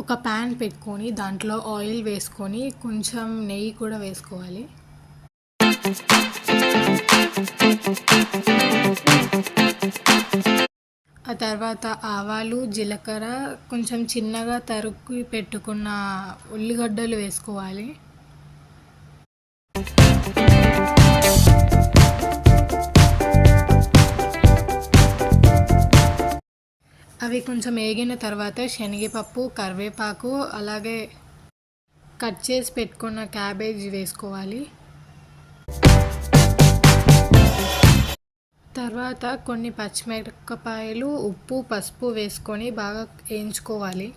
ఒక ప్యాన్ పెట్టుకొని దాంట్లో ఆయిల్ వేసుకొని కొంచెం నెయ్యి కూడా వేసుకోవాలి. ఆ తర్వాత ఆవాలు జీలకర్ర కొంచెం చిన్నగా తరుక్కు పెట్టుకున్న ఉల్లిగడ్డలు వేసుకోవాలి. అవి కొంచెం వేగిన తర్వాత శనగపప్పు కరివేపాకు అలాగే కట్ చేసి పెట్టుకున్న క్యాబేజ్ వేసుకోవాలి. తర్వాత కొన్ని పచ్చిమిరపకాయలు ఉప్పు పసుపు వేసుకొని బాగా వేయించుకోవాలి.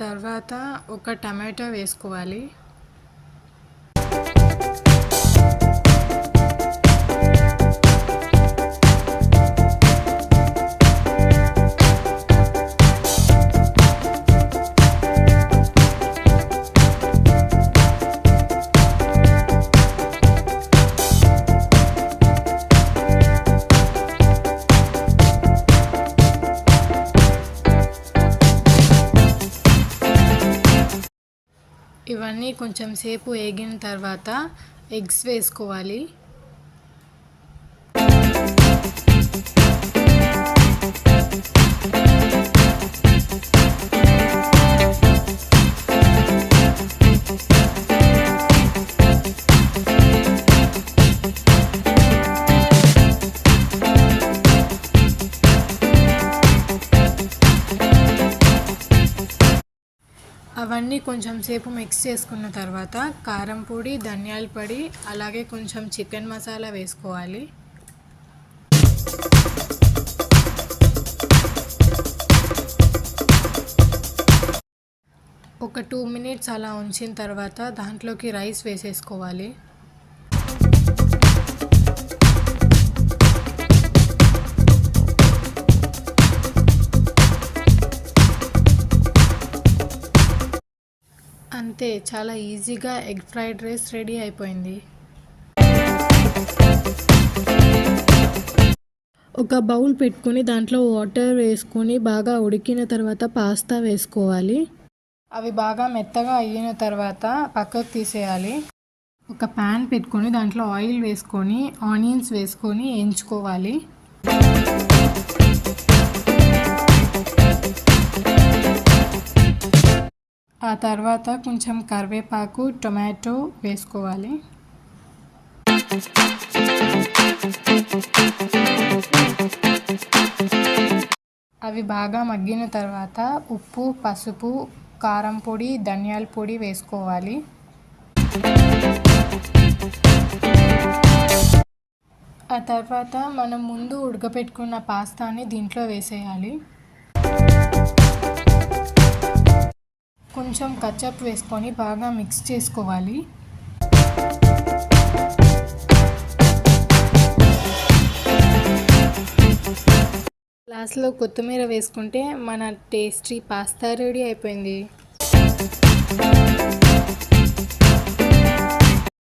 తర్వాత ఒక టమాటో వేసుకోవాలి. ఇవన్నీ కొంచెం సేపు వేగిన తర్వాత ఎగ్స్ వేసుకోవాలి. అవన్నీ కొంచెం సేపు మిక్స్ చేసుకున్న తర్వాత కారం పొడి ధనియాల పొడి అలాగే కొంచెం చికెన్ మసాలా వేసుకోవాలి. ఒక టూ మినిట్స్ అలా ఉంచిన తర్వాత దాంట్లోకి రైస్ వేసేసుకోవాలి. అయితే చాలా ఈజీగా ఎగ్ ఫ్రైడ్ రైస్ రెడీ అయిపోయింది. ఒక బౌల్ పెట్టుకొని దాంట్లో వాటర్ వేసుకొని బాగా ఉడికిన తర్వాత పాస్తా వేసుకోవాలి. అవి బాగా మెత్తగా అయిన తర్వాత పక్కకు తీసేయాలి. ఒక ప్యాన్ పెట్టుకొని దాంట్లో ఆయిల్ వేసుకొని ఆనియన్స్ వేసుకొని వేయించుకోవాలి ఆ తర్వాత కొంచెం కరివేపాకు టొమాటో వేసుకోవాలి. అవి బాగా మగ్గిన తర్వాత ఉప్పు పసుపు కారం పొడి ధనియాల పొడి వేసుకోవాలి. ఆ తర్వాత మనం ముందు ఉడకపెట్టుకున్న పాస్తాని దీంట్లో వేసేయాలి. కొంచెం కచ్చప్ వేసుకొని బాగా మిక్స్ చేసుకోవాలి. లాస్ట్లో కొత్తిమీర వేసుకుంటే మన టేస్టీ పాస్తా రెడీ అయిపోయింది.